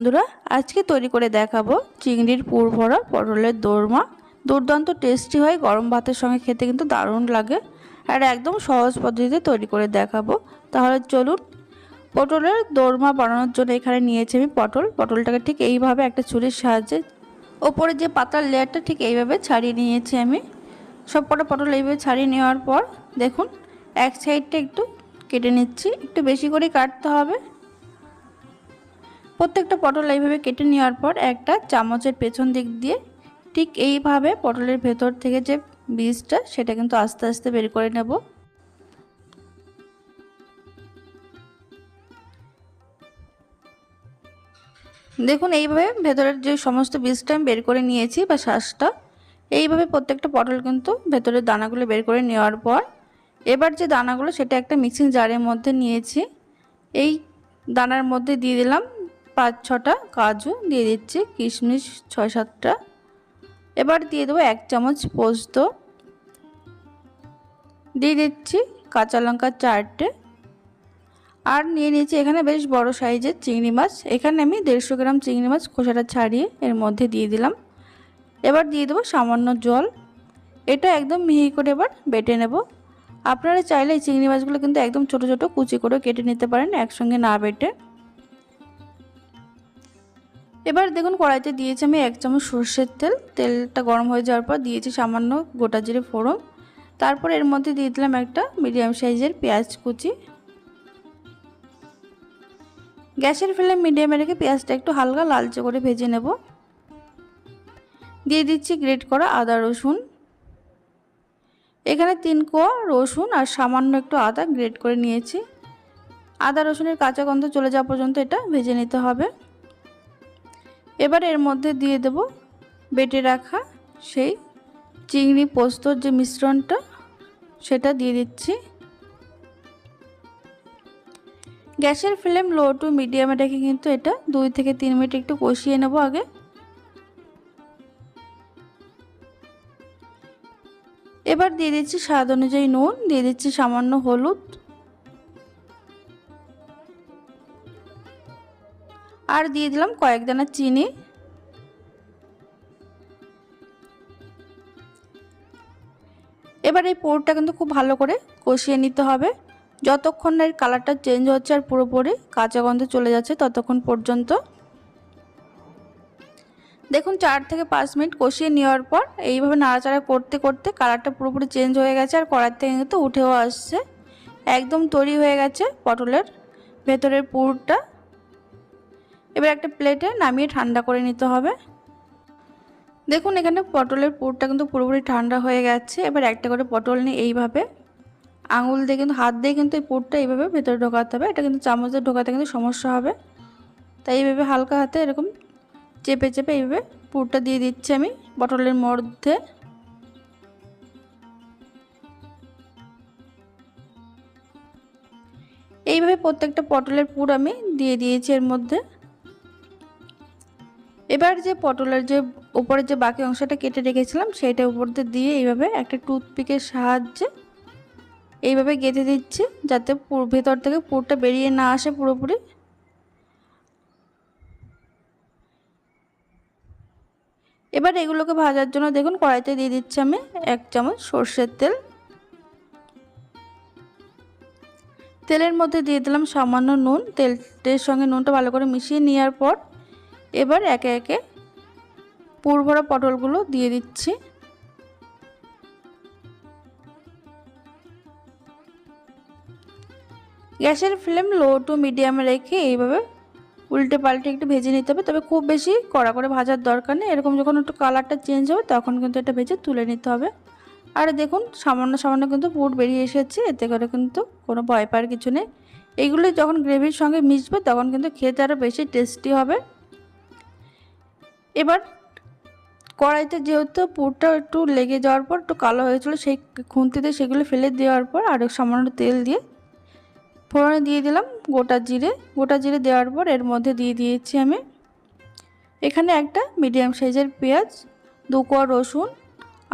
বন্ধুরা, আজকে তৈরি করে দেখাবো চিংড়ির পুর ভরা পটলের দোরমা। দুর্দান্ত টেস্টি হয়, গরম ভাতের সঙ্গে খেতে কিন্তু দারুণ লাগে। আর একদম সহজ পদ্ধতিতে তৈরি করে দেখাবো। তাহলে চলুন, পটলের দোরমা বানানোর জন্য এখানে নিয়েছি আমি পটল। পটলটাকে ঠিক এইভাবে একটা ছুরির সাহায্যে ওপরে যে পাতার লেয়ারটা ঠিক এইভাবে ছাড়িয়ে নিয়েছি আমি। সব কটা পটল এইভাবে ছাড়িয়ে নেওয়ার পর দেখুন, এক সাইডটা একটু কেটে নিচ্ছি। একটু বেশি করে কাটতে হবে। প্রত্যেকটা পটল এইভাবে কেটে নেওয়ার পর একটা চামচের পেছন দিক দিয়ে ঠিক এইভাবে পটলের ভেতর থেকে যে বীজটা, সেটা কিন্তু আস্তে আস্তে বের করে নেব। দেখুন, এইভাবে ভেতরের যে সমস্ত বীজটা আমি বের করে নিয়েছি বা শ্বাসটা এইভাবে প্রত্যেকটা পটল কিন্তু ভেতরের দানাগুলো বের করে নেওয়ার পর এবার যে দানাগুলো, সেটা একটা মিক্সিং জারের মধ্যে নিয়েছি। এই দানার মধ্যে দিয়ে দিলাম পাঁচ ছটা কাজু দিয়ে দিচ্ছি, কিশমিশ ছয় সাতটা। এবার দিয়ে দেবো এক চামচ পোস্ত। দিয়ে দিচ্ছি কাঁচা লঙ্কা চারটে। আর নিয়ে নিয়েছি এখানে বেশ বড় সাইজের চিংড়ি মাছ। এখানে আমি দেড়শো গ্রাম চিংড়ি মাছ খোসাটা ছাড়িয়ে এর মধ্যে দিয়ে দিলাম। এবার দিয়ে দেবো সামান্য জল। এটা একদম মিহি করে এবার বেটে নেব। আপনারা চাইলে চিংড়ি মাছগুলো কিন্তু একদম ছোট ছোট কুচি করে কেটে নিতে পারেন, একসঙ্গে না বেটে। এবার দেখুন কড়াইতে দিয়েছি আমি এক চামচ সর্ষের তেল। তেলটা গরম হয়ে যাওয়ার পর দিয়েছি সামান্য গোটা জিরে ফোড়ন। তারপর এর মধ্যে দিয়ে দিলাম একটা মিডিয়াম সাইজের পেঁয়াজ কুচি। গ্যাসের ফ্লেম মিডিয়ামে রেখে পেঁয়াজটা একটু হালকা লালচে করে ভেজে নেব। দিয়ে দিচ্ছি গ্রেট করা আদা রসুন। এখানে তিন কোয়া রসুন আর সামান্য একটু আদা গ্রেট করে নিয়েছি। আদা রসুনের কাঁচা গন্ধ চলে যাওয়া পর্যন্ত এটা ভেজে নিতে হবে। এবার এর মধ্যে দিয়ে দেব বেটে রাখা সেই চিংড়ি পোস্তর যে মিশ্রণটা, সেটা দিয়ে দিচ্ছি। গ্যাসের ফ্লেম লো টু মিডিয়ামে রেখে কিন্তু এটা দুই থেকে তিন মিনিট একটু কষিয়ে নেব আগে। এবার দিয়ে দিচ্ছি স্বাদ অনুযায়ী নুন, দিয়ে দিচ্ছি সামান্য হলুদ আর দিয়ে দিলাম কয়েক দানা চিনি। এবার এই পোরটা কিন্তু খুব ভালো করে কষিয়ে নিতে হবে। যতক্ষণ না এর কালারটা চেঞ্জ হচ্ছে আর পুরোপুরি কাঁচা গন্ধ চলে যাচ্ছে ততক্ষণ পর্যন্ত। দেখুন, চার থেকে পাঁচ মিনিট কষিয়ে নেওয়ার পর এইভাবে নাড়াচাড়া করতে করতে কালারটা পুরোপুরি চেঞ্জ হয়ে গেছে আর কড়ার থেকে কিন্তু উঠেও আসছে। একদম তৈরি হয়ে গেছে পটলের ভেতরের পুরটা। এবার একটা প্লেটে নামিয়ে ঠান্ডা করে নিতে হবে। দেখুন, এখানে পটলের পুরটা কিন্তু পুরোপুরি ঠান্ডা হয়ে গেছে। এবার একটা করে পটল নিয়ে এইভাবে আঙুল দিয়ে কিন্তু, হাত দিয়ে কিন্তু এই পুরটা এইভাবে ভেতরে ঢোকাতে হবে। এটা কিন্তু চামচ দিয়ে ঢোকাতে কিন্তু সমস্যা হবে। তাই এইভাবে হালকা হাতে এরকম চেপে চেপে এইভাবে পুরটা দিয়ে দিচ্ছি আমি পটলের মধ্যে। এইভাবে প্রত্যেকটা পটলের পুর আমি দিয়ে দিয়েছি এর মধ্যে। এবার যে পটলের যে উপরে যে বাকি অংশটা কেটে রেখেছিলাম, সেইটা উপর দিয়ে এইভাবে একটা টুথপিকের সাহায্যে এইভাবে গেঁথে দিচ্ছি, যাতে ভেতর থেকে পুরটা বেরিয়ে না আসে পুরোপুরি। এবার এগুলোকে ভাজার জন্য দেখুন, কড়াইতে দিয়ে দিচ্ছি আমি এক চামচ সর্ষের তেল। তেলের মধ্যে দিয়ে দিলাম সামান্য নুন। তেলটের সঙ্গে নুনটা ভালো করে মিশিয়ে নেওয়ার পর এবার একে একে পুরভরা পটলগুলো দিয়ে দিচ্ছি। গ্যাসের ফ্লেম লো টু মিডিয়ামে রেখে এইভাবে উল্টে পাল্টে একটু ভেজে নিতে হবে। তবে খুব বেশি কড়া করে ভাজার দরকার নেই। এরকম যখন একটু কালারটা চেঞ্জ হবে, তখন কিন্তু এটা ভেজে তুলে নিতে হবে। আর দেখুন, সামান্য সামান্য কিন্তু পুট বেরিয়ে এসেছে। এতে করে কিন্তু কোনো ভয় পাওয়ার কিছু নেই। এইগুলো যখন গ্রেভির সঙ্গে মিশবে, তখন কিন্তু খেতে আরও বেশি টেস্টি হবে। এবার কড়াইতে যেহেতু পুরটা একটু লেগে যাওয়ার পর, একটু কালো হয়েছিল, সেই খুন্তিতে সেগুলো ফেলে দেওয়ার পর আর সামান্য তেল দিয়ে ফোড়নে দিয়ে দিলাম গোটা জিরে। গোটা জিরে দেওয়ার পর এর মধ্যে দিয়ে দিয়েছি আমি এখানে একটা মিডিয়াম সাইজের পেঁয়াজ, দু কোয়া রসুন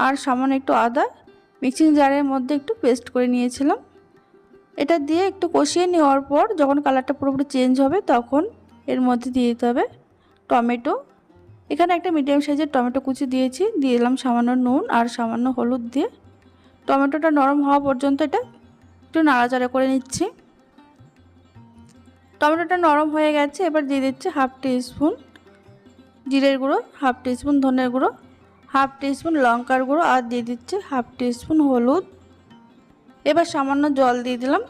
আর সামান্য একটু আদা। মিক্সিং জারের মধ্যে একটু পেস্ট করে নিয়েছিলাম। এটা দিয়ে একটু কষিয়ে নেওয়ার পর যখন কালারটা পুরোপুরি চেঞ্জ হবে তখন এর মধ্যে দিয়ে দিতে হবে টমেটো এখানে একটা মিডিয়াম সাইজের টমেটো কুচি দিয়েছি, দিয়ে দিলাম সামান্য নুন আর সামান্য হলুদ দিয়ে। টমেটোটা নরম হওয়া পর্যন্ত এটা একটু নাড়াচাড়া করে নিচ্ছি। টমেটোটা নরম হয়ে গেছে, এবার দিয়ে দিচ্ছি হাফ স্পুন জিরের গুঁড়ো, হাফ স্পুন ধনের গুঁড়ো, হাফ স্পুন লঙ্কার গুঁড়ো, আর দিয়ে দিচ্ছি হাফ স্পুন হলুদ। এবার সামান্য জল দিয়ে দিলাম।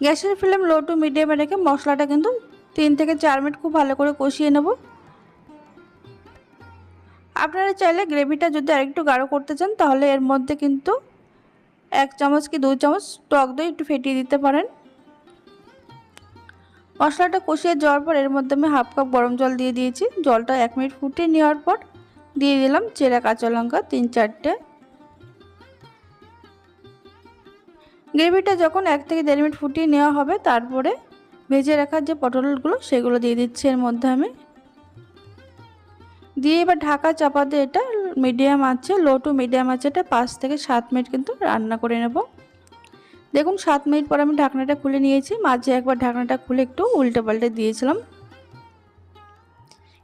গ্যাসের ফ্লেম লো টু মিডিয়ামে রেখে মশলাটা কিন্তু তিন থেকে চার মিনিট খুব ভালো করে কষিয়ে নেব। আপনারা চাইলে গ্রেভিটা যদি আরেকটু গাঢ় করতে চান, তাহলে এর মধ্যে কিন্তু এক চামচ কি দুই চামচ টক দই একটু ফেটিয়ে দিতে পারেন। মশলাটা কষিয়ে যাওয়ার পর এর মধ্যে আমি হাফ কাপ গরম জল দিয়ে দিয়েছি। জলটা এক মিনিট ফুটিয়ে নেওয়ার পর দিয়ে দিলাম চেরা কাঁচা লঙ্কা তিন চারটে। গ্রেভিটা যখন এক থেকে দেড় মিনিট ফুটিয়ে নেওয়া হবে, তারপরে ভেজে রাখার যে পটলগুলো, সেগুলো দিয়ে দিচ্ছি এর মধ্যে আমি। দিয়ে এবার ঢাকা চাপা দিয়ে এটা মিডিয়াম আছে লো টু মিডিয়াম আছে এটা পাঁচ থেকে সাত মিনিট কিন্তু রান্না করে নেব। দেখুন, সাত মিনিট পর আমি ঢাকনাটা খুলে নিয়েছি। মাঝে একবার ঢাকনাটা খুলে একটু উল্টে পাল্টে দিয়েছিলাম।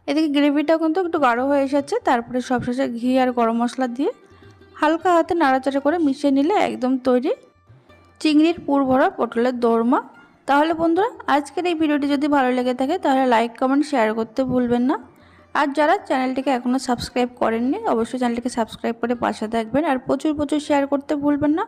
এদিকে গ্রেভিটাও কিন্তু একটু গাঢ় হয়ে এসেছে। তারপরে সবশেষে ঘি আর গরম মশলা দিয়ে হালকা হাতে নাড়াচাড়া করে মিশিয়ে নিলে একদম তৈরি চিংড়ির পুর ভরা পটলের দোরমা। তাহলে বন্ধুরা, আজকের এই ভিডিওটি যদি ভালো লেগে থাকে, তাহলে লাইক কমেন্ট শেয়ার করতে ভুলবেন না। আর যারা চ্যানেলটিকে এখনও সাবস্ক্রাইব করেননি, অবশ্যই চ্যানেলটিকে সাবস্ক্রাইব করে পাশে থাকবেন। আর প্রচুর প্রচুর শেয়ার করতে ভুলবেন না।